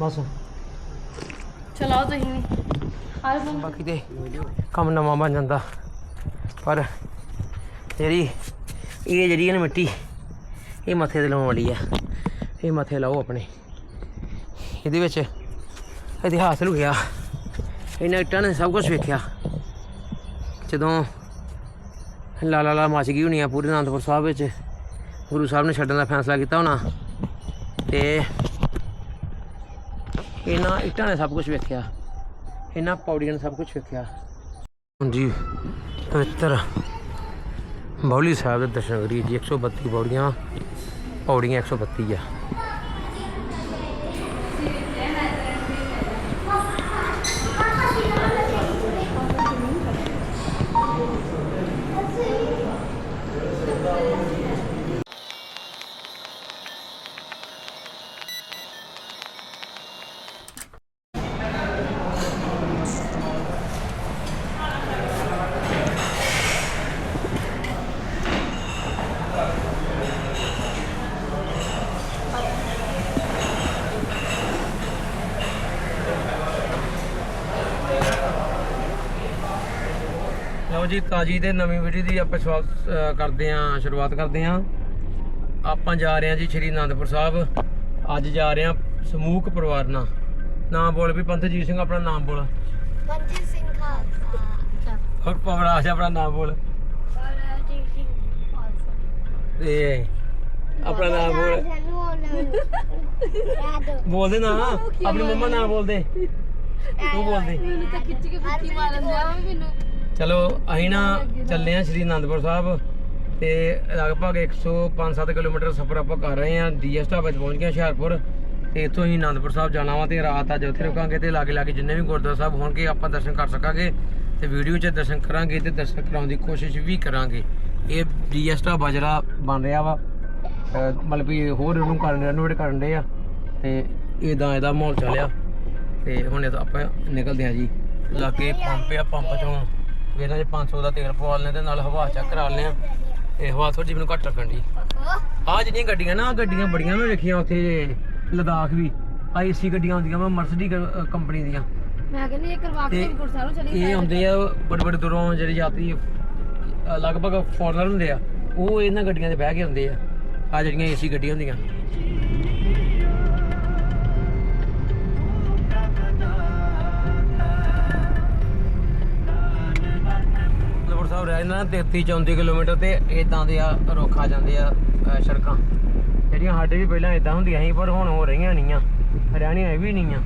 ਬਸ। ਚਲਾਓ ਤੁਸੀਂ ਵੀ। ਹਾਲ ਬਣ ਬਾਕੀ ਤੇ ਕੰਮ ਨਵਾਂ ਬਣ ਜਾਂਦਾ। ਪਰ ਜਿਹੜੀ ਇਹ ਜਿਹੜੀ ਹੈ ਮਿੱਟੀ ਇਹ ਮੱਥੇ ਤੇ ਲਾਉਣ ਵਾਲੀ ਆ। ਇਹ ਮੱਥੇ ਲਾਓ ਆਪਣੇ। ਇਹਦੇ ਵਿੱਚ ਇਤਿਹਾਸ ਲੁਕਿਆ ਇਹਨਾਂ ਇੱਟਾਂ ਨੇ ਸਭ ਕੁਝ ਵੇਖਿਆ। ਜਦੋਂ ਲਾਲਾ ਲਾ ਮਚ ਗਈ ਹੋਣੀ ਆ ਪੂਰੇ ਅਨੰਦਪੁਰ ਸਾਹਿਬ ਵਿੱਚ ਗੁਰੂ ਸਾਹਿਬ ਨੇ ਛੱਡਣ ਦਾ ਫੈਸਲਾ ਕੀਤਾ ਹੋਣਾ। ਤੇ ਇਹਨਾਂ ਇੱਟਾਂ ਨੇ ਸਭ ਕੁਝ ਵੇਖਿਆ। ਇਹਨਾਂ ਪੌੜੀਆਂ ਨੇ ਸਭ ਕੁਝ ਵੇਖਿਆ। ਜੀ, ਪਵਿੱਤਰ ਬੌਲੀ ਸਾਹਿਬ ਦੇ ਦਰਸ਼ਨ ਕਰੀਏ ਜੀ 132 ਪੌੜੀਆਂ ਪੌੜੀਆਂ 132 ਆ। ਲਓ ਜੀ ਤਾਜੀ ਤੇ ਨਵੀਂ ਵੀਡੀਓ ਦੀ ਆਪਾਂ ਸਵਾਗਤ ਕਰਦੇ ਆਂ ਸ਼ੁਰੂਆਤ ਕਰਦੇ ਆਂ ਆਪਾਂ ਜਾ ਰਹੇ ਆਂ ਜੀ ਸ਼੍ਰੀ ਅਨੰਦਪੁਰ ਸਾਹਿਬ। ਅੱਜ ਜਾ ਰਹੇ ਆਂ ਸਮੂਹਕ ਪਰਿਵਾਰ ਨਾਲ। ਨਾਮ ਬੋਲ ਵੀ ਪੰਥ ਜੀਤ ਸਿੰਘ ਆਪਣਾ ਨਾਮ ਬੋਲ। ਮਨਜੀਤ ਸਿੰਘ ਖਾਲਸਾ। ਹੋਰ ਪਵਰਾਜ ਆਪਣਾ ਨਾਮ ਬੋਲ। ਬਲਜੀਤ ਸਿੰਘ ਖਾਲਸਾ ਤੇ ਆਪਣਾ ਨਾਮ ਬੋਲ। ਬੋਲਦੇ ਨਾ ਆਪਣੀ ਮੰਮਾ ਨਾਮ ਬੋਲਦੇ ਤੂੰ ਬੋਲਦੇ ਮੈਨੂੰ ਤਾਂ ਖਿੱਚ ਕੇ ਕੁੱਤੀ ਮਾਰਨ ਦਿਆ ਮੈਨੂੰ। ਚਲੋ, ਅਸੀਂ ਨਾ ਚੱਲੇ ਆ ਸ਼੍ਰੀ ਅਨੰਦਪੁਰ ਸਾਹਿਬ ਤੇ ਲਗਭਗ 105-7 ਕਿਲੋਮੀਟਰ ਸਫ਼ਰ ਆਪਾਂ ਕਰ ਰਹੇ ਆ ਡੀਐਸ ਢਾਬਾ ਤੇ ਪਹੁੰਚ ਗਏ ਹਾਂ ਹੁਸ਼ਿਆਰਪੁਰ ਤੇ ਇੱਥੋਂ ਹੀ ਅਨੰਦਪੁਰ ਸਾਹਿਬ ਜਾਣਾ ਵਾ ਤੇ ਰਾਤ ਅੱਜ ਉੱਥੇ ਰੁਕਾਂਗੇ ਤੇ ਲਾਗੇ ਲਾਗੇ ਜਿੰਨੇ ਵੀ ਗੁਰਦੁਆਰਾ ਸਾਹਿਬ ਹੋਣਗੇ ਆਪਾਂ ਦਰਸ਼ਨ ਕਰ ਸਕਾਂਗੇ ਤੇ ਵੀਡੀਓ 'ਚ ਦਰਸ਼ਨ ਕਰਾਂਗੇ ਤੇ ਦਰਸ਼ਨ ਕਰਾਉਣ ਦੀ ਕੋਸ਼ਿਸ਼ ਵੀ ਕਰਾਂਗੇ। ਇਹ ਡੀਐਸ ਢਾਬਾ ਜਿਹੜਾ ਬਣ ਰਿਹਾ ਵਾ ਮਤਲਬ ਵੀ ਹੋਰ ਇਹਨੂੰ ਕਰਨ ਰੈਨੋਵੇਟ ਕਰਨ ਦੇ ਆ ਤੇ ਇਦਾਂ ਇਹਦਾ ਮਾਹੌਲ ਚੱਲਿਆ ਤੇ ਹੁਣ ਆਪਾਂ ਨਿਕਲਦੇ ਆ ਜੀ। ਲਾਗੇ ਪੰਪ ਆ, ਪੰਪ ਚੋਂ ਵੀ ਇਹਨਾਂ 'ਚ 500 ਦਾ ਤੇਲ ਪਵਾ ਤੇ ਨਾਲ ਹਵਾ ਚੈੱਕ ਕਰਾ ਲੈਣੇ ਆ ਇਹ ਹਵਾ ਥੋੜੀ ਜਿਹੀ ਮੈਨੂੰ ਘੱਟ ਲੱਗਣ ਦੀ ਆ ਜਿਹੜੀਆਂ ਗੱਡੀਆਂ ਨਾ ਗੱਡੀਆਂ ਬੜੀਆਂ ਮੈਂ ਵੇਖੀਆਂ ਉੱਥੇ ਲਦਾਖ ਵੀ। ਆਈਸੀ ਗੱਡੀਆਂ ਹੁੰਦੀਆਂ ਵਾ ਮਰਸਡੀ ਕੰਪਨੀ ਦੀਆਂ। ਮੈਂ ਕਹਿੰਦੀ ਇਹ ਕਰਵਾ ਕੇ ਚਲੀ ਇਹ ਆ ਬੜੇ ਬੜੇ ਦੂਰੋਂ ਜਿਹੜੇ ਯਾਤਰੀ ਲਗਭਗ ਫੋਰਨਰ ਹੁੰਦੇ ਆ ਉਹ ਇਹਨਾਂ ਗੱਡੀਆਂ 'ਤੇ ਬਹਿ ਕੇ ਆਉਂਦੇ ਆ। ਆ ਜਿਹੜੀਆਂ ਏਸੀ ਗੱਡੀਆਂ ਹੁੰਦੀਆਂ। ਸਾਹਿਬ ਰਹਿ ਜਾਂਦਾ 33 34 ਕਿਲੋਮੀਟਰ ਤੇ ਇਦਾਂ ਦੇ ਆ ਰੁੱਖ ਆ ਜਾਂਦੇ ਆ ਸੜਕਾਂ। ਜਿਹੜੀਆਂ ਸਾਡੇ ਵੀ ਪਹਿਲਾਂ ਇਦਾਂ ਹੁੰਦੀਆਂ ਸੀ ਪਰ ਹੁਣ ਹੋ ਰਹੀਆਂ ਨਹੀਂ ਆ ਹਰਿਆਣੀਆਂ ਇਹ ਵੀ ਨਹੀਂ ਆ।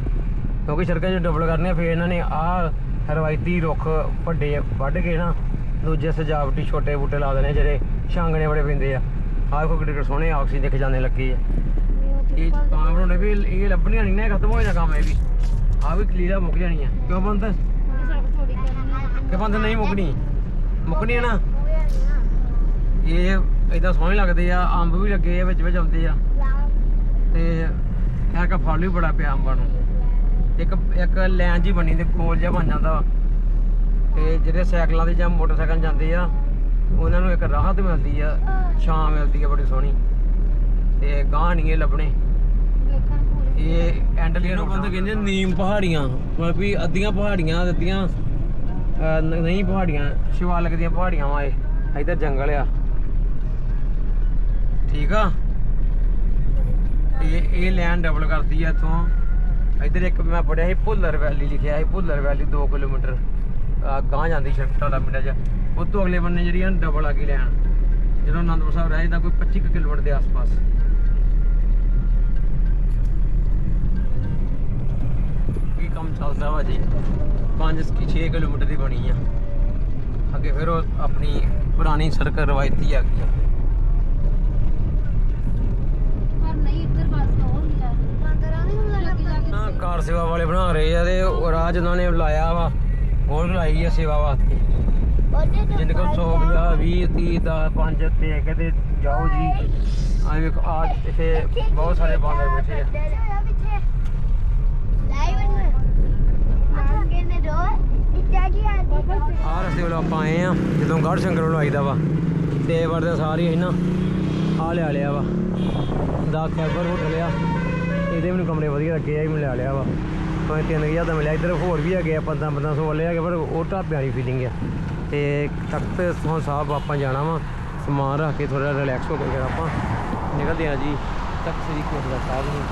ਕਿਉਂਕਿ ਸੜਕਾਂ 'ਚ ਡਬਲ ਕਰਨੇ ਫਿਰ ਇਹਨਾਂ ਨੇ ਆਹ ਰਵਾਇਤੀ ਰੁੱਖ ਵੱਡੇ ਵੱਢ ਕੇ ਨਾ ਦੂਜੇ ਸਜਾਵਟੀ ਛੋਟੇ ਬੂਟੇ ਲਾ ਦੇਣੇ ਜਿਹੜੇ ਛਾਂਗਣੇ ਬੜੇ ਪੈਂਦੇ ਆ। ਆਹ ਕੋ ਕਿੱਡੇ ਸੋਹਣੇ ਆਕਸੀਜਨ ਦਿਖ ਜਾਂਦੇ ਲੱਗੇ ਆ। ਇਹ ਤਾਂ ਬਣਾਉਣੇ ਵੀ ਇਹ ਲੱਭਣੀਆਂ ਨਹੀਂ ਨਾ ਖਤਮ ਹੋ ਜਾਣਾ ਕੰਮ ਇਹ ਵੀ। ਆ ਵੀ ਕਲੀਰਾ ਮੁੱਕ ਜਾਣੀ ਆ। ਕਿਉਂ ਬੰਦ ਕਿ ਬੰਦ ਨਹੀਂ ਮੁੱਕਣੀ? ਮੁੱਕਣੀ ਹੈ ਨਾ? ਇਹ ਇਦਾਂ ਸੋਹਣੇ ਲੱਗਦੇ ਆ ਅੰਬ ਵੀ ਲੱਗੇ ਆ ਵਿੱਚ ਵਿੱਚ ਆਉਂਦੇ ਆ। ਤੇ ਇਹ ਕਾ ਫਲ ਵੀ ਬੜਾ ਪਿਆ ਅੰਬਾਂ ਨੂੰ। ਇੱਕ ਇੱਕ ਲਾਈਨ ਜੀ ਬਣੀ ਤੇ ਗੋਲ ਜਿਹਾ ਬਣ ਜਾਂਦਾ ਵਾ। ਤੇ ਜਿਹੜੇ ਸਾਈਕਲਾਂ ਤੇ ਜਾਂ ਮੋਟਰਸਾਈਕਲ ਜਾਂਦੇ ਆ ਉਹਨਾਂ ਨੂੰ ਇੱਕ ਰਾਹਤ ਮਿਲਦੀ ਆ ਛਾਂ ਮਿਲਦੀ ਆ ਬੜੀ ਸੋਹਣੀ। ਤੇ ਗਾਂ ਨਹੀਂ ਇਹ ਲੱਭਣੇ। ਇਹ ਐਂਡਲੀਆਂ ਨੂੰ ਬੰਦੇ ਕਹਿੰਦੇ ਨੀਮ ਪਹਾੜੀਆਂ। ਮਤਲਬ ਵੀ ਅੱਧੀਆਂ ਪਹਾੜੀਆਂ ਅੱਧੀਆਂ ਨਹੀਂ ਪਹਾੜੀਆਂ, ਸ਼ਿਵਾਲਕ ਦੀਆਂ ਪਹਾੜੀਆਂ ਵਾ ਇਹ। ਇੱਧਰ ਜੰਗਲ ਆ। ਠੀਕ ਆ? ਇਹ ਇਹ ਲੈਂਡ ਡਬਲ ਕਰਦੀ ਆ ਇੱਥੋਂ। ਇੱਧਰ ਇੱਕ ਮੈਂ ਪੜਿਆ ਸੀ, ਭੁੱਲਰ ਵੈਲੀ ਲਿਖਿਆ ਸੀ, ਭੁੱਲਰ ਵੈਲੀ 2 ਕਿਲੋਮੀਟਰ। ਗਾਂ ਜਾਂਦੀ ਸ਼ਰਕਟਾ ਦਾ ਪਿੰਡ ਚ। ਉਹ ਤੋਂ ਅਗਲੇ ਬੰਨੇ ਜਿਹੜੀਆਂ ਡਬਲ ਆ ਗਈ ਲੈਣ ਜਦੋਂ ਅਨੰਦਪੁਰ ਸਾਹਿਬ ਰਹਿ ਜਾਂਦਾ, ਕੋਈ 25 ਕੁ ਕਿਲੋਮੀਟਰ ਦੇ ਆਸ-ਪਾਸ। ਕੀ ਕੰਮ ਚੱਲਦਾ ਵਾ ਜੀ? 5 6 ਕਿਲੋਮੀਟਰ ਦੀ ਬਣੀ ਆ। ਅੱਗੇ ਫਿਰ ਉਹ ਆਪਣੀ ਪੁਰਾਣੀ ਸੜਕ ਰਵਾਇਤੀ ਆ ਗਈ ਆ। ਪਰ ਨਹੀਂ ਇੱਧਰ ਬਸ ਉਹ ਨਹੀਂ ਆ। ਮੰਦਰਾਂ ਨਹੀਂ ਹੁੰਦਾ ਲੱਗੀ ਜਾ ਨਾ ਕਾਰ ਸੇਵਾ ਵਾਲੇ ਬਣਾ ਰਹੇ ਆ ਤੇ ਉਹ ਰਾਜ ਉਹਨਾਂ ਨੇ ਲਾਇਆ ਵਾ। ਹੋਰ ਲਾਈ ਆ ਸੇਵਾ ਵਾਸਤੇ। ਜਿੰਨੇ ਕੋਲ 100 50 20 30 ਦਾ 5 ਤੇ ਕਹਿੰਦੇ ਜਾਓ ਜੀ। ਆ ਵੇਖੋ ਆ ਇੱਥੇ ਬਹੁਤ ਸਾਰੇ ਬਾਂਦਰ ਬੈਠੇ ਆ। ਆ ਰਸਤੇ ਵੱਲੋਂ ਆਪਾਂ ਆਏ ਆ ਜਦੋਂ ਗੜ ਸ਼ੰਕਰ ਵੱਲੋਂ ਆਈਦਾ ਵਾ। ਤੇ ਵਰਦੇ ਸਾਰੀ ਹੈ ਨਾ ਆ ਲਿਆ ਲਿਆ ਵਾ। ਦਾ ਖੈਬਰ ਹੋਟਲ ਆ ਇਹਦੇ ਮੈਨੂੰ ਕਮਰੇ ਵਧੀਆ ਲੱਗੇ ਆ ਇਹ ਮੈਂ ਲੈ ਲਿਆ ਵਾ। ਭਾਵੇਂ 3000 ਦਾ ਮਿਲਿਆ ਇੱਧਰ ਹੋਰ ਵੀ ਹੈਗੇ ਆ 15 1500 ਵਾਲੇ ਹੈਗੇ ਪਰ ਉਹ ਢਾਬੇ ਵਾਲੀ ਫੀਲਿੰਗ ਆ। ਤੇ ਤਖਤ ਸੋਹਣ ਸਾਹਿਬ ਆਪਾਂ ਜਾਣਾ ਵਾ ਸਮਾਨ ਰੱਖ ਕੇ ਥੋੜਾ ਰਿਲੈਕਸ ਹੋ ਕੇ ਆਪਾਂ ਨਿਕਲਦੇ ਆ ਜੀ ਤਖਤ ਸ੍ਰੀ ਕੋਟਲਾ ਸਾਹਿਬ ਨੂੰ।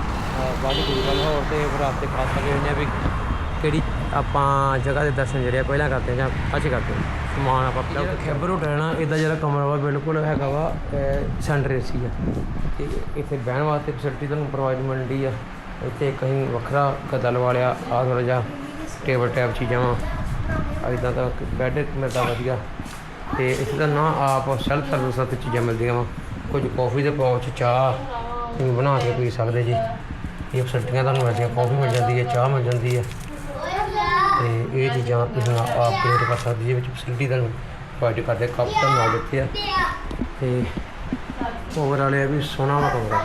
ਬਾਅਦ ਗੁਰੂ ਗੱਲ ਹੋਰ ਤੇ ਫਿਰ ਆਪਤੇ ਖਾਸ ਕਰਕੇ ਹੁੰਦੇ ਆ ਵੀ ਕਿਹੜੀ ਆਪਾਂ ਜਗ੍ਹਾ ਦੇ ਦਰਸ਼ਨ ਜਿਹੜੇ ਆ ਪਹਿਲਾਂ ਕਰਦੇ ਜਾਂ ਅੱਜ ਕਰਦੇ ਸਮਾਨ ਆਪਾਂ ਪਹਿਲਾਂ ਖੈਬਰ ਹੋਟਲ ਨਾ ਇਦਾਂ ਜਿਹੜਾ ਕਮਰਾ ਵਾ ਬਿਲਕੁਲ ਹੈਗਾ ਵਾ ਸੈਂਟਰ ਏਸੀ ਆ। ਤੇ ਇੱਥੇ ਬਹਿਣ ਵਾਸਤੇ ਫੈਸਿਲਿਟੀ ਤੁਹਾਨੂੰ ਪ੍ਰੋਵਾਈਡ ਮਿਲਦੀ ਆ। ਇੱਥੇ ਕਹੀਂ ਵੱਖਰਾ ਗੱਦਾ ਲਵਾ ਲਿਆ ਆ ਥੋੜਾ ਜਿਹਾ ਟੇਬਲ ਟੈਪ ਚੀਜ਼ਾਂ ਵਾ। ਇਦਾਂ ਦਾ ਬੈੱਡ ਮਿਲਦਾ ਵਧੀਆ। ਤੇ ਇਸ ਦਾ ਨਾ ਆਪ ਸੈਲਫ ਸਰਵਿਸ ਅਤੇ ਚੀਜ਼ਾਂ ਮਿਲਦੀਆਂ ਵਾ। ਕੁਝ ਕਾਫੀ ਦੇ ਪਾਉਚ ਚਾਹ ਤੁਸੀਂ ਬਣਾ ਕੇ ਪੀ ਸਕਦੇ ਜੀ। ਇਹ ਫੈਸਿਲਿਟੀਆਂ ਤੁਹਾਨੂੰ ਮਿਲਦੀਆਂ ਕਾਫੀ ਮਿਲ ਜਾਂਦੀ ਹੈ ਚਾਹ ਮਿਲ ਜਾਂਦੀ ਹੈ। ਤੇ ਇਹ ਚੀਜ਼ਾਂ ਤੁਸੀਂ ਆਪ ਕ੍ਰੀਏਟ ਕਰ ਸਕਦੇ ਜੀ ਵਿੱਚ ਫੈਸਿਲਿਟੀ ਤੁਹਾਨੂੰ ਪ੍ਰੋਵਾਈਡ ਕਰਦੇ, ਕੱਪ ਤਾਂ ਨਾਲ ਦਿੱਤੇ ਆ। ਤੇ ਓਵਰ ਵਾਲੇ ਵੀ ਸੋਹਣਾ ਵਾ ਕਮਰਾ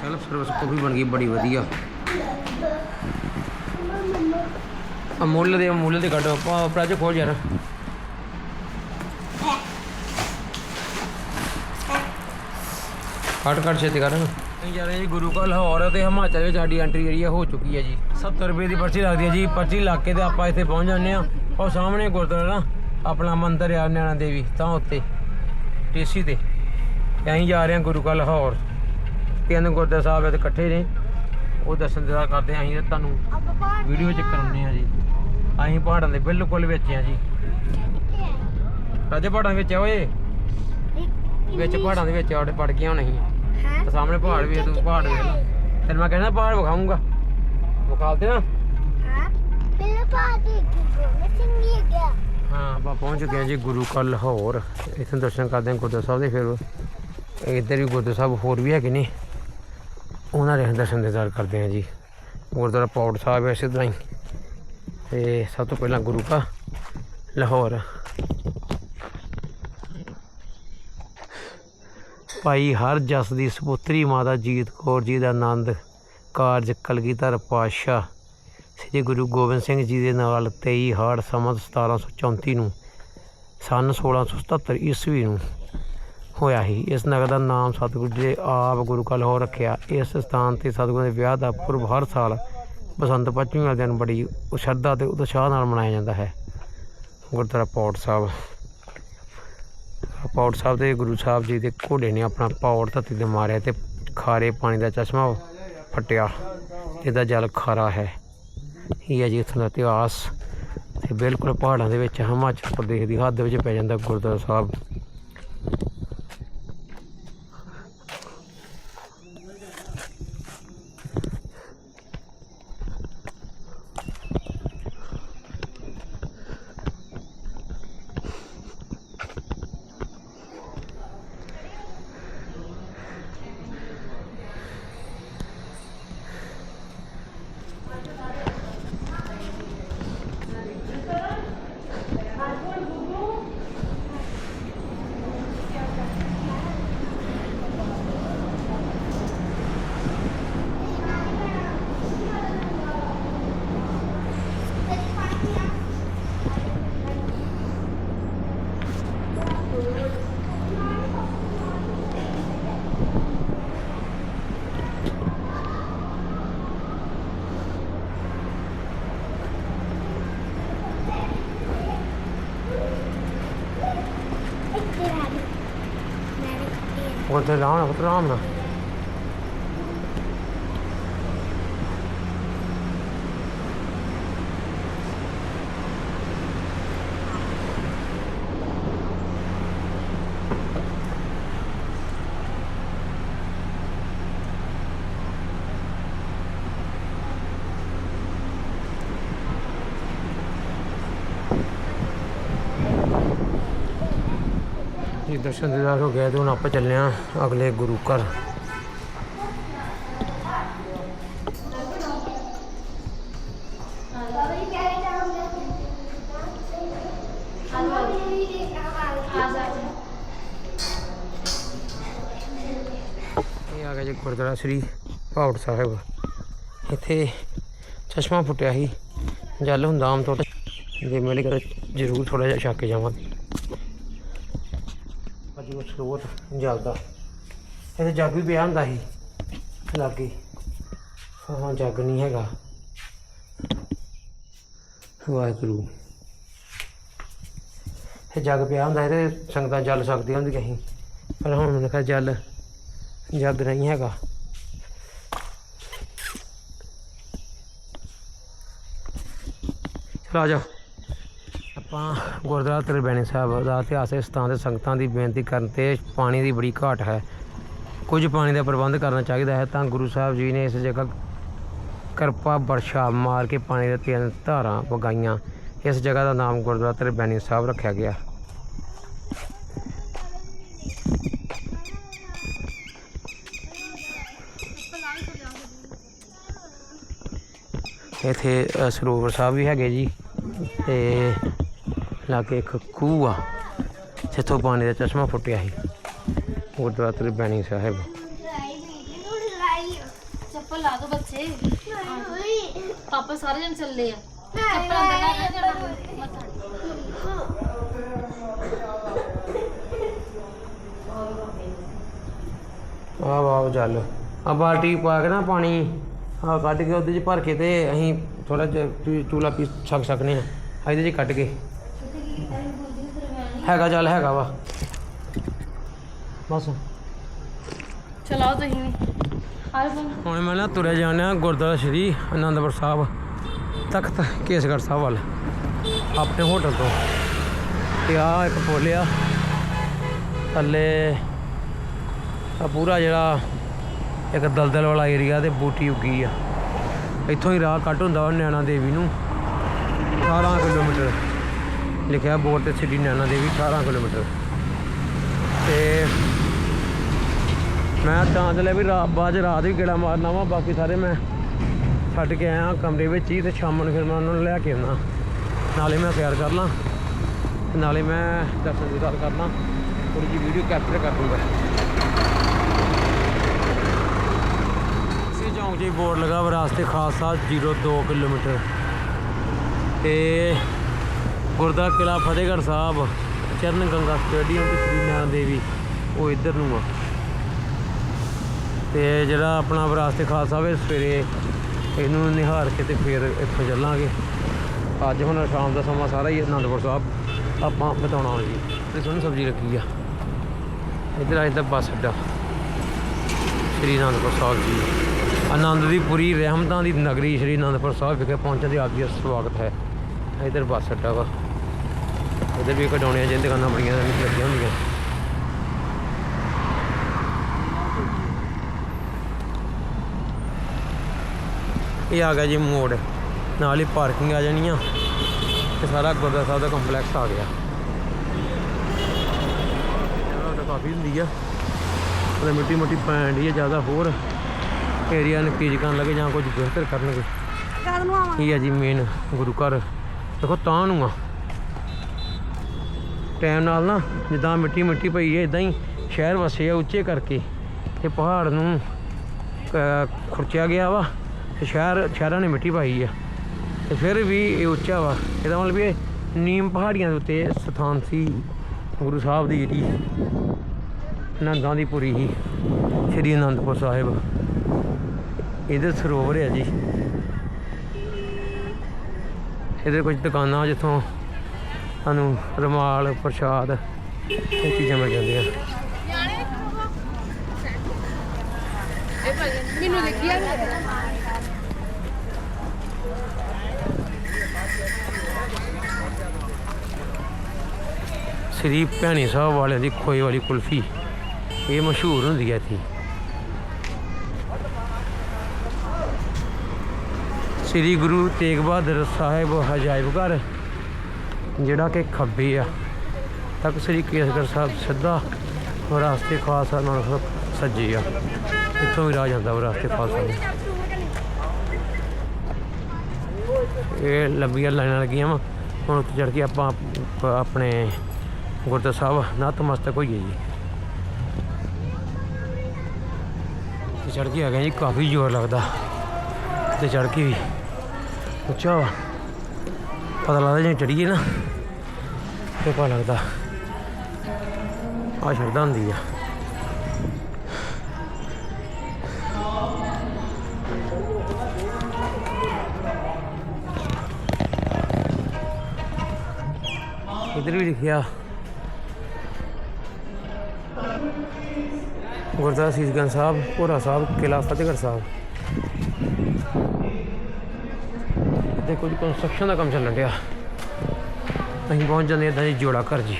ਸੈਲਫ ਸਰਵਿਸ ਕਾਫੀ ਬਣ ਗਈ ਬੜੀ ਵਧੀਆ। ਅਮੁੱਲ ਦੇ ਅਮੁੱਲ ਦੇ ਕੱਢ ਆਪਾਂ ਪ੍ਰਾਜ ਖੋਲ ਯਾਰ। ਕੱਟ ਕੱਟ ਛੇਤੀ ਕਰ ਅਸੀਂ ਜਾ ਰਹੇ ਜੀ, ਗੁਰੂ ਕਾ ਲਾਹੌਰ ਤੇ ਹਿਮਾਚਲ ਵਿੱਚ ਸਾਡੀ ਐਂਟਰੀ ਜਿਹੜੀ ਆ ਹੋ ਚੁੱਕੀ ਹੈ ਜੀ। 70 ਰੁਪਏ ਦੀ ਪਰਚੀ ਲੱਗਦੀ ਹੈ ਜੀ, ਪਰਚੀ ਲੱਗ ਕੇ ਤੇ ਆਪਾਂ ਇੱਥੇ ਪਹੁੰਚ ਜਾਂਦੇ ਆ। ਉਹ ਸਾਹਮਣੇ ਗੁਰਦੁਆਰਾ ਨਾ, ਆਪਣਾ ਮੰਦਿਰ ਆ ਨੈਣਾ ਦੇਵੀ, ਤਾਂ ਉੱਤੇ, ਟੇਸੀ ਤੇ। ਤੇ ਅਸੀਂ ਜਾ ਰਹੇ ਹਾਂ ਗੁਰੂ ਕਾ ਲਾਹੌਰ। ਤਿੰਨ ਗੁਰਦੁਆਰਾ ਸਾਹਿਬ ਇੱਥੇ ਇਕੱਠੇ ਨੇ। ਉਹ ਦਰਸ਼ਨ ਦਿਦਾਰ ਕਰਦੇ ਹਾਂ ਅਸੀਂ ਤੁਹਾਨੂੰ ਵੀਡੀਓ ਚ ਕਰਾਉਂਦੇ ਆ ਜੀ। ਅਸੀਂ ਪਹਾੜਾਂ ਦੇ ਬਿਲਕੁਲ ਵਿੱਚ ਆ ਜੀ। ਰਾਜੇ ਪਹਾੜਾਂ ਵਿੱਚ ਆ ਓਏ। ਵਿੱਚ ਪਹਾੜਾਂ ਦੇ ਵਿੱਚ ਆੜੇ ਪੜ ਗਿਆ ਅਸੀਂ ਤੇ ਸਾਹਮਣੇ ਪਹਾੜ ਵੀ ਆ, ਤੂੰ ਪਹਾੜ ਵੇਖ ਲੈ। ਤੈਨੂੰ ਮੈਂ ਕਹਿੰਦਾ ਪਹਾੜ ਵਿਖਾਉਂਗਾ ਵਿਖਾ ਦੇ ਨਾ? ਹਾਂ? ਆਪਾਂ ਪਹੁੰਚ ਚੁੱਕੇ ਹਾਂ ਜੀ ਗੁਰੂ ਕਾ ਲਾਹੌਰ। ਇੱਥੇ ਦਰਸ਼ਨ ਕਰਦੇ ਹਾਂ ਗੁਰਦੁਆਰਾ ਸਾਹਿਬ ਦੇ ਫਿਰ। ਇੱਧਰ ਵੀ ਗੁਰਦੁਆਰਾ ਸਾਹਿਬ ਹੋਰ ਵੀ ਹੈਗੇ ਨੇ। ਉਹਨਾਂ ਦੇ ਦਰਸ਼ਨ ਦਿਦਾਰ ਕਰਦੇ ਹਾਂ ਜੀ। ਗੁਰਦੁਆਰਾ ਪੌੜ ਸਾਹਿਬ ਹੈ ਸਿੱਧਾ ਹੀ। ਤੇ ਸਭ ਤੋਂ ਪਹਿਲਾਂ ਗੁਰੂ ਕਾ ਲਾਹੌਰ। ਭਾਈ ਹਰ ਜਸ ਦੀ ਸੁਪੁੱਤਰੀ ਮਾਤਾ ਜੀਤ ਕੌਰ ਜੀ ਦਾ ਆਨੰਦ ਕਾਰਜ ਕਲਗੀਧਰ ਪਾਤਸ਼ਾਹ ਸ੍ਰੀ ਗੁਰੂ ਗੋਬਿੰਦ ਸਿੰਘ ਜੀ ਦੇ ਨਾਲ 23 ਹਾੜ ਸੰਮਤ 1734 ਨੂੰ, ਸਨ 1677 ਈਸਵੀ ਨੂੰ ਹੋਇਆ ਸੀ। ਇਸ ਨਗਰ ਦਾ ਨਾਮ ਸਤਿਗੁਰੂ ਜੀ ਦੇ ਆਪ ਗੁਰੂ ਕਾ ਲਾਹੌਰ ਰੱਖਿਆ। ਇਸ ਸਥਾਨ ਤੇ ਸਤਿਗੁਰੂ ਦੇ ਵਿਆਹ ਦਾ ਪੁਰਬ ਹਰ ਸਾਲ ਬਸੰਤ ਪੰਚਮੀ ਵਾਲੇ ਦਿਨ ਬੜੀ ਸ਼ਰਧਾ ਤੇ ਉਤਸ਼ਾਹ ਨਾਲ ਮਨਾਇਆ ਜਾਂਦਾ ਹੈ। ਗੁਰਦੁਆਰਾ ਪੌੜ ਸਾਹਿਬ ਪੌੜ ਸਾਹਿਬ ਦੇ ਗੁਰੂ ਸਾਹਿਬ ਜੀ ਦੇ ਘੋੜੇ ਨੇ ਆਪਣਾ ਪੌੜ ਧਰਤੀ ਤੇ ਮਾਰਿਆ ਤੇ ਖਾਰੇ ਪਾਣੀ ਦਾ ਚਸ਼ਮਾ ਫਟਿਆ। ਇਹਦਾ ਜਲ ਖਾਰਾ ਹੈ। ਇਹ ਹੈ ਜੀ ਇੱਥੋਂ ਦਾ ਇਤਿਹਾਸ। ਤੇ ਬਿਲਕੁਲ ਪਹਾੜਾਂ ਦੇ ਵਿੱਚ, ਹਿਮਾਚਲ ਪ੍ਰਦੇਸ਼ ਦੀ ਹੱਦ ਵਿੱਚ ਪੈ ਜਾਂਦਾ ਗੁਰਦੁਆਰਾ ਸਾਹਿਬ। ਹੁਣ ਤੇ ਆਰਾਮ ਨਾਲ ਪੁੱਤਰ ਆਰਾਮ ਨਾਲ ਦਰਸ਼ਨ ਦਿਦਾਰ ਹੋ ਗਏ ਤੇ ਹੁਣ ਆਪਾਂ ਚੱਲੇ ਆਂ ਅਗਲੇ ਗੁਰੂ ਘਰ। ਇਹ ਆ ਗਿਆ ਜੀ ਗੁਰਦੁਆਰਾ ਸ੍ਰੀ ਪਾਉੜ ਸਾਹਿਬ। ਇੱਥੇ ਚਸ਼ਮਾ ਫੁੱਟਿਆ ਸੀ। ਜਲ ਹੁੰਦਾ ਆਮ ਤੌਰ ਤੇ। ਜੇ ਮੇਲੇ ਕਰ ਜ਼ਰੂਰ ਥੋੜਾ ਜਿਹਾ ਛੱਕ ਕੇ ਜਾਵਾਂ। ਉਹ ਸਰੋਤ ਜਗਦਾ ਇਹਦੇ ਜੱਗ ਵੀ ਪਿਆ ਹੁੰਦਾ ਸੀ। ਲੱਗੀ। ਹਾਂ ਜੱਗ ਨਹੀਂ ਹੈਗਾ। ਵਾਹਿਗੁਰੂ। ਇਹ ਜੱਗ ਪਿਆ ਹੁੰਦਾ ਸੀ ਤੇ ਸੰਗਤਾਂ ਜਲ ਸਕਦੀਆਂ ਹੁੰਦੀਆਂ ਸੀ। ਪਰ ਹੁਣ ਮੈਨੂੰ ਕਿਹਾ ਜਲ, ਜੱਗ ਨਹੀਂ ਹੈਗਾ। ਚਲੋ ਆ ਜਾਓ। ਆਪਾਂ ਗੁਰਦੁਆਰਾ ਤ੍ਰਿਬੈਣੀ ਸਾਹਿਬ ਦਾ ਇਤਿਹਾਸ ਇਸ ਸਥਾਨ ਦੇ ਸੰਗਤਾਂ ਦੀ ਬੇਨਤੀ ਕਰਨ ਤੇ ਪਾਣੀ ਦੀ ਬੜੀ ਘਾਟ ਹੈ। ਕੁਝ ਪਾਣੀ ਦਾ ਪ੍ਰਬੰਧ ਕਰਨਾ ਚਾਹੀਦਾ ਹੈ ਤਾਂ ਗੁਰੂ ਸਾਹਿਬ ਜੀ ਨੇ ਇਸ ਜਗ੍ਹਾ ਕਿਰਪਾ ਵਰਸ਼ਾ ਮਾਰ ਕੇ ਪਾਣੀ ਦੇ ਤਿੰਨ ਧਾਰਾਂ ਵਗਾਈਆਂ। ਇਸ ਜਗ੍ਹਾ ਦਾ ਨਾਮ ਗੁਰਦੁਆਰਾ ਤ੍ਰਿਬੈਣੀ ਸਾਹਿਬ ਰੱਖਿਆ ਗਿਆ। ਇੱਥੇ ਸਰੋਵਰ ਸਾਹਿਬ ਵੀ ਹੈਗੇ ਜੀ ਤੇ ਲਾਗੇ ਇੱਕ ਖੂਹ ਆ ਜਿੱਥੋਂ ਪਾਣੀ ਦਾ ਚਸ਼ਮਾ ਫੁੱਟਿਆ ਸੀ ਗੁਰਦੁਆਰਾ ਤ੍ਰਿਬੈਣੀ ਸਾਹਿਬ ਚੱਪਲ ਲਾ ਦੋ ਬੱਚੇ ਪਾਪਾ ਸਾਰੇ ਜਣ ਚੱਲੇ ਆ ਚੱਪਲ ਅੰਦਰ ਲਾ ਕੇ ਜਾਣਾ ਮੱਥਾ ਆਹ ਵਾਹ ਚੱਲ ਆ ਬਾਲਟੀ ਪਾ ਕੇ ਨਾ ਪਾਣੀ ਆ ਕੱਢ ਕੇ ਉਹਦੇ ਚ ਭਰ ਕੇ ਤੇ ਅਸੀਂ ਥੋੜਾ ਜਿਹਾ ਚੂ- ਚੂਲਾ ਪੀ ਛਕ ਸਕਨੇ ਆ ਇਹਦੇ ਚ ਕੱਢ ਕੇ ਹੈਗਾ ਚੱਲ ਹੈਗਾ ਵਾ। ਬਸ ਚਲਾਓ ਤੁਸੀਂ ਵੀ। ਬੰਦ ਹੁਣ ਮੈਂ ਨਾ ਤੁਰੇ ਜਾਣਾ ਗੁਰਦੁਆਰਾ ਸ਼੍ਰੀ ਅਨੰਦਪੁਰ ਸਾਹਿਬ ਤਖਤ ਕੇਸਗੜ੍ਹ ਸਾਹਿਬ ਵੱਲ ਆਪਣੇ ਹੋਟਲ ਤੋਂ। ਤੇ ਆ ਇੱਕ ਪੁੱਲ ਆ ਥੱਲੇ ਆ ਪੂਰਾ ਜਿਹੜਾ ਇੱਕ ਦਲਦਲ ਵਾਲਾ ਏਰੀਆ ਤੇ ਬੂਟੀ ਉੱਗੀ ਆ। ਇੱਥੋਂ ਹੀ ਰਾਹ ਕੱਟ ਹੁੰਦਾ ਵਾ ਨੈਣਾ ਦੇਵੀ ਨੂੰ 18 ਕਿਲੋਮੀਟਰ। ਲਿਖਿਆ ਬੋਰਡ ਤੇ ਸਿੱਧੀ ਨੈਣਾ ਦੇਵੀ 18 ਕਿਲੋਮੀਟਰ। ਤੇ ਮੈਂ ਤਾਂ ਚੱਲਿਆ ਵੀ ਰਾਤ ਬਾਅਦ 'ਚ ਰਾਤ ਵੀ ਗੇੜਾ ਮਾਰਨਾ ਵਾ, ਬਾਕੀ ਸਾਰੇ ਮੈਂ ਛੱਡ ਕੇ ਆਇਆ ਕਮਰੇ ਵਿੱਚ ਹੀ ਤੇ ਸ਼ਾਮ ਨੂੰ ਫਿਰ ਮੈਂ ਉਹਨਾਂ ਨੂੰ ਲੈ ਕੇ ਆਉਣਾ। ਨਾਲੇ ਮੈਂ ਤਿਆਰ ਕਰ ਲਾਂ, ਤੇ ਨਾਲੇ ਮੈਂ ਦਰਸ਼ਨ ਦੀ ਗੱਲ ਕਰ ਲਾਂ ਥੋੜੀ ਜਿਹੀ ਵੀਡੀਓ ਕੈਪਚਰ ਕਰ ਦੂੰਗਾ। ਇਸੇ ਚੌਂਕ 'ਚ ਹੀ ਬੋਰਡ ਲਗਾ, ਵਿਰਾਸਤੇ ਖਾਲਸਾ 02 ਕਿਲੋਮੀਟਰ। ਤੇ ਗੁਰਦਾ ਕਿਲਾ ਫਤਿਹਗੜ੍ਹ ਸਾਹਿਬ, ਚਰਨ ਗੰਗਾ ਸਟੇਡੀਅਮ ਤੇ ਸ੍ਰੀ ਨੈਣਾ ਦੇਵੀ, ਉਹ ਇੱਧਰ ਨੂੰ ਆ। ਤੇ ਜਿਹੜਾ ਆਪਣਾ ਵਿਰਾਸਤ ਖਾਲਸਾ ਵੇ, ਸਵੇਰੇ ਇਹਨੂੰ ਨਿਹਾਰ ਕੇ ਤੇ ਫਿਰ ਇੱਥੋਂ ਚੱਲਾਂਗੇ। ਅੱਜ ਹੁਣ ਸ਼ਾਮ ਦਾ ਸਮਾਂ ਸਾਰਾ ਹੀ ਅਨੰਦਪੁਰ ਸਾਹਿਬ। ਆਪਾਂ ਬਤਾਉਣਾ ਜੀ। ਤੇ ਸੋਹਣੀ ਸਬਜ਼ੀ ਰੱਖੀ ਆ। ਇੱਧਰ ਅੱਜ ਦਾ ਬੱਸ ਅੱਡਾ। ਸ੍ਰੀ ਅਨੰਦਪੁਰ ਸਾਹਿਬ ਜੀ। ਆਨੰਦ ਦੀ ਪੂਰੀ ਰਹਿਮਤਾਂ ਦੀ ਨਗਰੀ ਸ੍ਰੀ ਅਨੰਦਪੁਰ ਸਾਹਿਬ ਵਿਖੇ ਪਹੁੰਚਣ ਦੀ ਆਪ ਜੀ ਦਾ ਸਵਾਗਤ ਹੈ। ਇੱਧਰ ਬੱਸ ਅੱਡਾ ਵਾ। ਇੱਧਰ ਵੀ ਕਢਾਉਣੀਆਂ ਜਿਹਦੇ ਦੁਕਾਨਾਂ ਬੜੀਆਂ ਲੱਗੀਆਂ ਹੁੰਦੀਆਂ। ਇਹ ਆ ਗਿਆ ਜੀ ਮੋੜ। ਨਾਲ ਹੀ ਪਾਰਕਿੰਗ ਆ ਜਾਣੀ ਆ। ਤੇ ਸਾਰਾ ਗੁਰਦੁਆਰਾ ਸਾਹਿਬ ਦਾ ਕੰਪਲੈਕਸ ਆ ਗਿਆ। ਜਗ੍ਹਾ ਤਾਂ ਕਾਫੀ ਹੁੰਦੀ ਆ। ਉਹਦੇ ਮਿੱਟੀ ਮਿੱਟੀ ਪੈਣ ਦੀ ਆ ਜ਼ਿਆਦਾ ਹੋਰ। ਏਰੀਆ ਨੂੰ ਪੀਜ ਕਰਨ ਲੱਗੇ ਜਾਂ ਕੁਝ ਬਿਹਤਰ ਕਰਨਗੇ। ਨੂੰ ਆਵਾਂ ਇਹ ਆ ਜੀ ਮੇਨ ਗੁਰੂ ਘਰ। ਦੇਖੋ ਤਾਂ ਨੂੰ ਆ। ਟਾਈਮ ਨਾਲ ਨਾ, ਜਿੱਦਾਂ ਮਿੱਟੀ ਮਿੱਟੀ ਪਈ ਹੈ ਇਦਾਂ ਹੀ ਸ਼ਹਿਰ ਵਸੇ ਆ ਉੱਚੇ ਕਰਕੇ। ਇਹ ਪਹਾੜ ਨੂੰ ਖੁਰਚਿਆ ਗਿਆ ਵਾ, ਤੇ ਸ਼ਹਿਰ, ਸ਼ਹਿਰਾਂ ਨੇ ਮਿੱਟੀ ਪਾਈ ਆ। ਤੇ ਫਿਰ ਵੀ ਇਹ ਉੱਚਾ ਵਾ। ਇਹਦਾ ਮਤਲਬ ਵੀ ਇਹ ਨੀਮ ਪਹਾੜੀਆਂ ਦੇ ਉੱਤੇ ਸਥਾਨ ਸੀ, ਗੁਰੂ ਸਾਹਿਬ ਦੀ ਜਿਹੜੀ ਨੰਦਾਂ ਦੀ ਪੁਰੀ ਹੀ, ਸ੍ਰੀ ਅਨੰਦਪੁਰ ਸਾਹਿਬ। ਇਹਦੇ ਸਰੋਵਰ ਹੈ ਜੀ। ਇਹਦੇ ਕੁਝ ਦੁਕਾਨਾਂ ਜਿੱਥੋਂ ਸਾਨੂੰ ਰੁਮਾਲ ਪ੍ਰਸ਼ਾਦ ਇਹ ਚੀਜ਼ਾਂ ਮਿਲ ਜਾਂਦੀਆਂ। ਮੈਨੂੰ ਦੇਖਿਆ ਸ੍ਰੀ ਭੈਣੀ ਸਾਹਿਬ ਵਾਲਿਆਂ ਦੀ ਖੋਏ ਵਾਲੀ ਕੁਲਫੀ ਇਹ ਮਸ਼ਹੂਰ ਹੁੰਦੀ ਹੈ ਇੱਥੇ। ਸ੍ਰੀ ਗੁਰੂ ਤੇਗ ਬਹਾਦਰ ਸਾਹਿਬ ਅਜਾਇਬ ਘਰ ਜਿਹੜਾ ਕਿ ਖੱਬੇ ਆ। ਤੱਕ ਸ੍ਰੀ ਕੇਸਗੜ੍ਹ ਸਾਹਿਬ ਸਿੱਧਾ ਵਿਰਾਸਤੇ ਖਾਲਸਾ ਨਾਲ ਸੱਜੇ ਆ। ਇੱਥੋਂ ਵੀ ਰਾਹ ਜਾਂਦਾ ਵਿਰਾਸਤੇ ਖਾਲਸਾ ਨੂੰ ਇਹ ਲੰਬੀਆਂ ਲਾਈਨਾਂ ਲੱਗੀਆਂ ਵਾ। ਹੁਣ ਉੱਤੇ ਚੜ ਕੇ ਆਪਾਂ ਆਪਣੇ ਗੁਰਦੁਆਰਾ ਸਾਹਿਬ ਨਤਮਸਤਕ ਹੋਈਏ ਜੀ। ਤੇ ਚੜ ਕੇ ਆ ਗਏ ਜੀ, ਕਾਫੀ ਜ਼ੋਰ ਲੱਗਦਾ। ਤੇ ਚੜ ਕੇ ਵੀ ਉੱਚਾ ਪਤਾ ਲੱਗਦਾ ਜਿਵੇਂ ਚੜੀਏ ਨਾ। ਤੇ ਪਾ ਲੱਗਦਾ। ਆ ਸ਼ਰਦਾ ਹੁੰਦੀ ਆ। ਇਧਰ ਵੀ ਲਿਖਿਆ। ਗੁਰਦਾਸ ਸੀਸਗਨ ਸਾਹਿਬ, ਭੋਰਾ ਸਾਹਿਬ ਕਿਲਾ ਫਤਿਹਗੜ੍ਹ ਸਾਹਿਬ। ਤੇ ਕੁਝ ਕੰਸਟਰਕਸ਼ਨ ਦਾ ਕੰਮ ਚੱਲਣ ਡਿਆ। ਅਸੀਂ ਪਹੁੰਚ ਜਾਂਦੇ ਹਾਂ ਇਦਾਂ ਜੀ ਜੋੜਾ ਘਰ ਜੀ।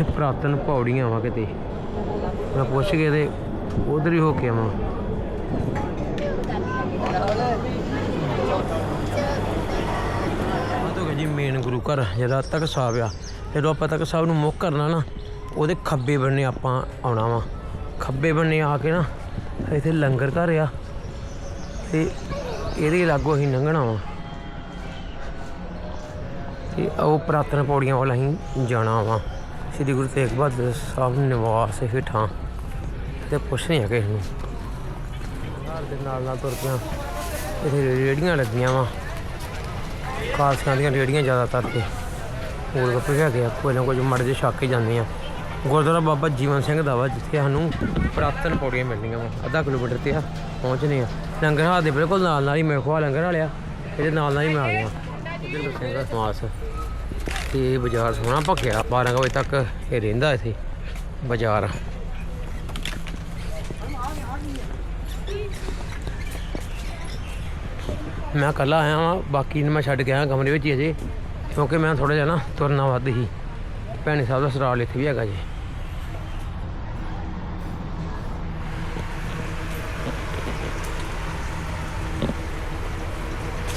ਇੱਥੇ ਪ੍ਰਾਤਨ ਪੌੜੀਆਂ ਵਾ ਕਿਤੇ। ਮੈਂ ਪੁੱਛ ਕੇ ਤੇ ਉਧਰ ਹੀ ਹੋ ਕੇ ਆਵਾਂ। ਆ ਜੀ ਮੇਨ ਗੁਰੂ ਘਰ ਜਿਹੜਾ ਤੱਕ ਸਾਹਿਬ ਆ, ਜਦੋਂ ਆਪਾਂ ਤੱਕ ਸਾਹਿਬ ਨੂੰ ਮੁੱਖ ਕਰਨਾ ਨਾ, ਉਹਦੇ ਖੱਬੇ ਬੰਨੇ ਆਪਾਂ ਆਉਣਾ ਵਾ। ਖੱਬੇ ਬੰਨੇ ਆ ਕੇ ਨਾ, ਇੱਥੇ ਲੰਗਰ ਘਰ ਆ, ਤੇ ਇਹਦੇ ਲਾਗੋਂ ਅਸੀਂ ਲੰਘਣਾ ਵਾ। ਤੇ ਉਹ ਪ੍ਰਾਤਨ ਪੌੜੀਆਂ ਵੱਲ ਅਸੀਂ ਜਾਣਾ ਵਾ। ਸ੍ਰੀ ਗੁਰੂ ਤੇਗ ਬਹਾਦਰ ਸਾਹਿਬ ਨਿਵਾਸ ਹੇਠਾਂ ਤੇ ਪੁੱਛਦੇ ਆ ਕਿਸੇ ਨੂੰ। ਘਰ ਦੇ ਨਾਲ ਨਾਲ ਤੁਰ ਪਿਆ। ਇੱਥੇ ਰੇੜੀਆਂ ਲੱਗੀਆਂ ਵਾ। ਖਾਲਸਿਆਂ ਦੀਆਂ ਰੇੜੀਆਂ ਜ਼ਿਆਦਾਤਰ ਤੇ। ਹੋਰ ਗੱਪੇ ਹੈਗੇ ਆ, ਕੋਈ ਨਾ ਕੁਝ ਮੜ ਜੇ ਛੱਕ ਕੇ ਜਾਂਦੇ ਆ। ਗੁਰਦੁਆਰਾ ਬਾਬਾ ਜੀਵਨ ਸਿੰਘ ਦਾ ਵਾ, ਜਿੱਥੇ ਸਾਨੂੰ ਪ੍ਰਾਤਨ ਪੌੜੀਆਂ ਮਿਲਣੀਆਂ ਵਾ। ਅੱਧਾ ਕਿਲੋਮੀਟਰ ਤੇ ਆ ਪਹੁੰਚਨੇ ਆ। ਲੰਗਰ ਹਾਲ ਦੇ ਬਿਲਕੁਲ ਨਾਲ ਨਾਲ ਹੀ ਮੇਰੇ ਖਵਾ ਲੰਗਰ ਵਾਲਿਆ ਇਹਦੇ ਨਾਲ ਨਾਲ ਹੀ ਮੈਂ ਆ ਗਿਆ। ਇੱਧਰ ਸਿੰਘ ਸਮਾਸ। ਤੇ ਬਾਜ਼ਾਰ ਸੋਹਣਾ ਭੱਕਿਆ 12 ਕੁ ਵਜੇ ਤੱਕ ਇਹ ਰਹਿੰਦਾ ਇੱਥੇ, ਬਾਜ਼ਾਰ। ਮੈਂ ਇਕੱਲਾ ਆਇਆ ਵਾਂ, ਬਾਕੀ ਨੂੰ ਮੈਂ ਛੱਡ ਕੇ ਆਇਆ ਕਮਰੇ ਵਿੱਚ ਹੀ ਅਜੇ, ਕਿਉਂਕਿ ਮੈਂ ਥੋੜਾ ਜਿਹਾ ਨਾ ਤੁਰਨਾ ਵੱਧ ਹੀ ਭੈਣੇ ਸਾਹਿਬ ਦਾ ਸਰਾਲ ਇੱਥੇ ਵੀ ਹੈਗਾ ਜੀ।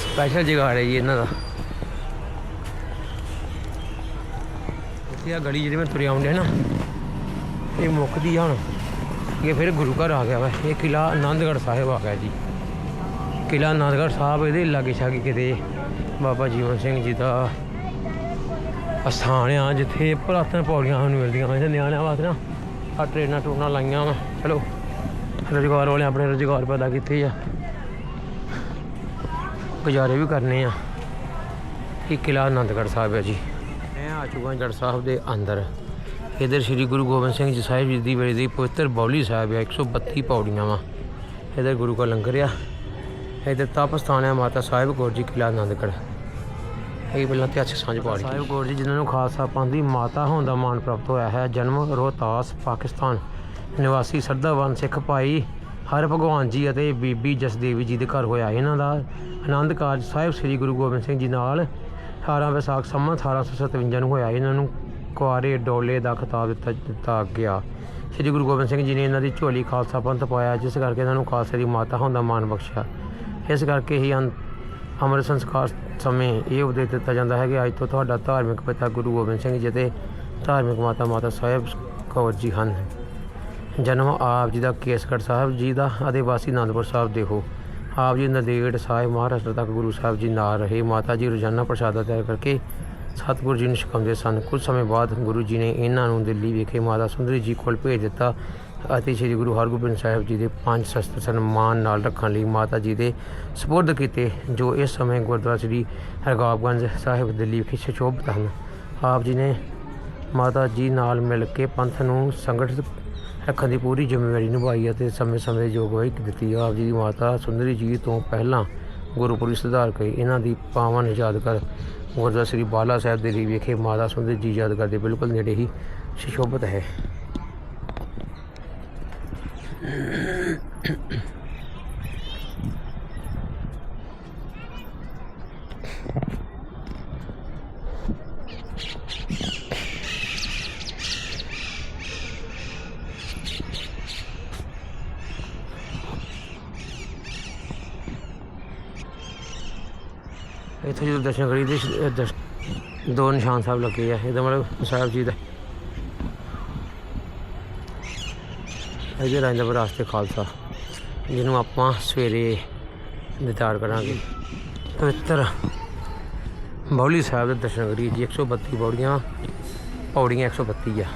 ਸਪੈਸ਼ਲ ਜਗਾੜ ਹੈ ਜੀ ਇਹਨਾਂ ਦਾ। ਇੱਥੇ ਆ ਗਲੀ ਜਿਹੜੀ ਮੈਂ ਤੁਰਿਆ ਆਉਂਦੇ ਨਾ, ਇਹ ਮੁੱਕਦੀ ਆ ਹੁਣ। ਇਹ ਫਿਰ ਗੁਰੂ ਘਰ ਆ ਗਿਆ ਵਾ। ਇਹ ਕਿਲਾ ਆਨੰਦਗੜ੍ਹ ਸਾਹਿਬ ਆ ਗਿਆ ਜੀ। ਕਿਲਾ ਆਨੰਦਗੜ੍ਹ ਸਾਹਿਬ, ਇਹਦੇ ਲਾਗੇ ਛਾਗੇ ਕਿਤੇ ਬਾਬਾ ਜੀਵਨ ਸਿੰਘ ਜੀ ਦਾ ਅਸਥਾਨ ਆ, ਜਿੱਥੇ ਪੁਰਾਤਨ ਪੌੜੀਆਂ ਸਾਨੂੰ ਮਿਲਦੀਆਂ ਇਹਦੇ ਨਿਆਣਿਆਂ ਵਾਸਤੇ ਨਾ। ਆ ਟ੍ਰੇਨਾਂ ਟੂਨਾਂ ਲਾਈਆਂ ਵਾ। ਚਲੋ, ਰੁਜ਼ਗਾਰ ਵਾਲੇ ਆਪਣੇ ਰੁਜ਼ਗਾਰ ਪੈਦਾ ਕੀਤੇ ਆ। ਗੁਜ਼ਾਰੇ ਵੀ ਕਰਨੇ ਆ। ਇਹ ਕਿਲਾ ਆਨੰਦਗੜ੍ਹ ਸਾਹਿਬ ਹੈ ਜੀ। ਆ ਚੁੱਕਾ ਜੜ ਸਾਹਿਬ ਦੇ ਅੰਦਰ। ਇਧਰ ਸ੍ਰੀ ਗੁਰੂ ਗੋਬਿੰਦ ਸਿੰਘ ਜੀ ਸਾਹਿਬ ਜੀ ਦੀ ਵੇਲੇ ਦੀ ਪਵਿੱਤਰ ਬੌਲੀ ਸਾਹਿਬ ਹੈ 132 ਪੌੜੀਆਂ ਵਾ। ਇਧਰ ਗੁਰੂ ਕਾ ਲੰਗਰ ਆ। ਇਧਰ ਤਪ ਸਥਾਨ ਹੈ ਮਾਤਾ ਸਾਹਿਬ ਕੌਰ ਜੀ ਕਿਲਾ ਆਨੰਦਗੜ੍ਹ ਇਹ ਪਹਿਲਾਂ ਇਤਿਹਾਸਕ ਸਾਂਝ ਪਾੜੀ ਸਾਹਿਬ ਕੌਰ ਜੀ ਜਿਨ੍ਹਾਂ ਨੂੰ ਖਾਲਸਾ ਪੰਥ ਦੀ ਮਾਤਾ ਹੋਣ ਦਾ ਮਾਣ ਪ੍ਰਾਪਤ ਹੋਇਆ ਹੈ ਜਨਮ ਰੋਹਤਾਸ ਪਾਕਿਸਤਾਨ। ਨਿਵਾਸੀ ਸਰਦਾਵਾਨ ਸਿੱਖ ਭਾਈ ਹਰ ਭਗਵਾਨ ਜੀ ਅਤੇ ਬੀਬੀ ਜਸਦੇਵੀ ਜੀ ਦੇ ਘਰ ਹੋਇਆ। ਇਹਨਾਂ ਦਾ ਆਨੰਦ ਕਾਰਜ ਸਾਹਿਬ ਸ੍ਰੀ ਗੁਰੂ ਗੋਬਿੰਦ ਸਿੰਘ ਜੀ ਨਾਲ 18 ਵਿਸਾਖ ਸੰਮਤ 1857 ਨੂੰ ਹੋਇਆ। ਇਹਨਾਂ ਨੂੰ ਕੁਆਰੇ ਡੋਲੇ ਦਾ ਖਿਤਾਬ ਦਿੱਤਾ ਦਿੱਤਾ ਗਿਆ। ਸ੍ਰੀ ਗੁਰੂ ਗੋਬਿੰਦ ਸਿੰਘ ਜੀ ਨੇ ਇਹਨਾਂ ਦੀ ਝੋਲੀ ਖਾਲਸਾ ਪੰਥ ਪਾਇਆ, ਜਿਸ ਕਰਕੇ ਇਹਨਾਂ ਨੂੰ ਖਾਲਸੇ ਦੀ ਮਾਤਾ ਹੋਣ ਦਾ ਮਾਣ ਬਖਸ਼ਿਆ। ਇਸ ਕਰਕੇ ਹੀ ਅੰਤ ਅੰਮ੍ਰਿਤ ਸੰਸਕਾਰ ਸਮੇਂ ਇਹ ਉਪਦੇਸ਼ ਦਿੱਤਾ ਜਾਂਦਾ ਹੈ ਕਿ ਅੱਜ ਤੋਂ ਤੁਹਾਡਾ ਧਾਰਮਿਕ ਪਿਤਾ ਗੁਰੂ ਗੋਬਿੰਦ ਸਿੰਘ ਜੀ ਤੇ ਧਾਰਮਿਕ ਮਾਤਾ ਮਾਤਾ ਸਾਹਿਬ ਕੌਰ ਜੀ ਹਨ। ਜਨਮ ਆਪ ਜੀ ਦਾ ਕੇਸਗੜ੍ਹ ਸਾਹਿਬ ਜੀ ਦਾ ਅਤੇ ਵਾਸੀ ਆਨੰਦਪੁਰ ਸਾਹਿਬ ਦੇ ਹੋ। ਆਪ ਜੀ ਨੰਦੇੜ ਸਾਹਿਬ ਮਹਾਰਾਸ਼ਟਰ ਤੱਕ ਗੁਰੂ ਸਾਹਿਬ ਜੀ ਨਾਲ ਰਹੇ। ਮਾਤਾ ਜੀ ਰੋਜ਼ਾਨਾ ਪ੍ਰਸ਼ਾਦਾ ਤਿਆਰ ਕਰਕੇ ਸਤਿਗੁਰੂ ਜੀ ਨੂੰ ਛਕਾਉਂਦੇ ਸਨ। ਕੁਝ ਸਮੇਂ ਬਾਅਦ ਗੁਰੂ ਜੀ ਨੇ ਇਹਨਾਂ ਨੂੰ ਦਿੱਲੀ ਵਿਖੇ ਮਾਤਾ ਸੁੰਦਰੀ ਜੀ ਕੋਲ ਭੇਜ ਦਿੱਤਾ ਅਤੇ ਸ੍ਰੀ ਗੁਰੂ ਹਰਗੋਬਿੰਦ ਸਾਹਿਬ ਜੀ ਦੇ ਪੰਜ ਸ਼ਸਤਰ ਸਨਮਾਨ ਨਾਲ ਰੱਖਣ ਲਈ ਮਾਤਾ ਜੀ ਦੇ ਸਪੁਰਦ ਕੀਤੇ, ਜੋ ਇਸ ਸਮੇਂ ਗੁਰਦੁਆਰਾ ਸ੍ਰੀ ਹਰਗੋਬਿੰਦ ਸਾਹਿਬ ਦਿੱਲੀ ਵਿਖੇ ਸੁਸ਼ੋਭਿਤ ਹਨ। ਆਪ ਜੀ ਨੇ ਮਾਤਾ ਜੀ ਨਾਲ ਮਿਲ ਕੇ ਪੰਥ ਨੂੰ ਸੰਗਠਿਤ ਰੱਖਣ ਦੀ ਪੂਰੀ ਜ਼ਿੰਮੇਵਾਰੀ ਨਿਭਾਈ ਅਤੇ ਸਮੇਂ-ਸਮੇਂ ਜੋਗਵਾਈ ਦਿੱਤੀ। ਆਪ ਜੀ ਦੀ ਮਾਤਾ ਸੁੰਦਰੀ ਜੀ ਤੋਂ ਪਹਿਲਾਂ ਗੁਰਪੁਰੀ ਸੁਧਾਰ ਕੇ ਇਹਨਾਂ ਦੀ ਪਾਵਨ ਯਾਦਗਾਰ ਗੁਰਦੁਆਰਾ ਸ੍ਰੀ ਬਾਲਾ ਸਾਹਿਬ ਦੇ ਲਈ ਵਿਖੇ ਮਾਤਾ ਸੁੰਦਰ ਜੀ ਯਾਦਗਾਰ ਦੇ ਬਿਲਕੁਲ ਨੇੜੇ ਹੀ ਸੁਸ਼ੋਭਿਤ ਹੈ। ਇੱਥੇ ਜਦੋਂ ਦਰਸ਼ਨ ਕਰੀ ਤੇ ਦੋ ਨਿਸ਼ਾਨ ਸਾਹਿਬ ਲੱਗੇ ਆ, ਇਹਦਾ ਮਤਲਬ ਸਾਹਿਬ ਜੀ ਦਾ। ਅਜੇ ਰਾਂਝਾ ਰਾਸਤੇ ਖਾਲਸਾ, ਜਿਹਨੂੰ ਆਪਾਂ ਸਵੇਰੇ ਦਿਦਾਰ ਕਰਾਂਗੇ। ਪਵਿੱਤਰ ਬੌਲੀ ਸਾਹਿਬ ਦੇ ਦਰਸ਼ਨ ਕਰੀ ਜੀ 132 ਪੌੜੀਆਂ ਪੌੜੀਆਂ 132 ਆ।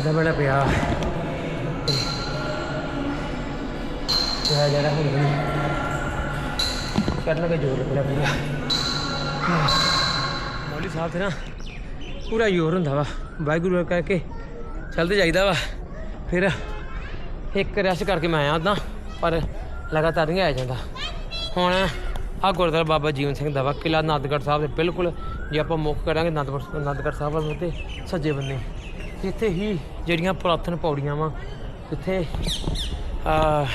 ਅੱਧਾ ਬੇਟਾ ਪਿਆ। ਇਹ ਜਿਹੜਾ ਹੁਣ ਕਰਨ ਕੇ ਜੋਰ ਲੱਗਦਾ ਪੂਰਾ ਮੌਲੀ ਸਾਹਿਬ ਤੇ ਨਾ ਪੂਰਾ ਜ਼ੋਰ ਹੁੰਦਾ ਵਾ। ਵਾਹਿਗੁਰੂ ਕਰਕੇ ਚੱਲਦੇ ਜਾਈਦਾ ਵਾ। ਫਿਰ ਇੱਕ ਰੈਸਟ ਕਰਕੇ ਮੈਂ ਆਇਆ ਉਦਾਂ ਪਰ ਲਗਾਤਾਰ ਨਹੀਂ ਆਇਆ ਜਾਂਦਾ। ਹੁਣ ਆ ਗੁਰਦੁਆਰਾ ਬਾਬਾ ਜੀਵਨ ਸਿੰਘ ਦਾ ਵਾ। ਕਿਲਾ ਆਨੰਦਗੜ੍ਹ ਸਾਹਿਬ ਦੇ ਬਿਲਕੁਲ ਜੇ ਆਪਾਂ ਮੁੱਖ ਕਰਾਂਗੇ ਆਨੰਦਪੁਰ ਆਨੰਦਗੜ੍ਹ ਸਾਹਿਬ ਵੱਲ ਤੇ ਸੱਜੇ ਬੰਨੇ। ਇੱਥੇ ਹੀ ਜਿਹੜੀਆਂ ਪੁਰਾਤਨ ਪੌੜੀਆਂ ਵਾ, ਜਿੱਥੇ, ਆ,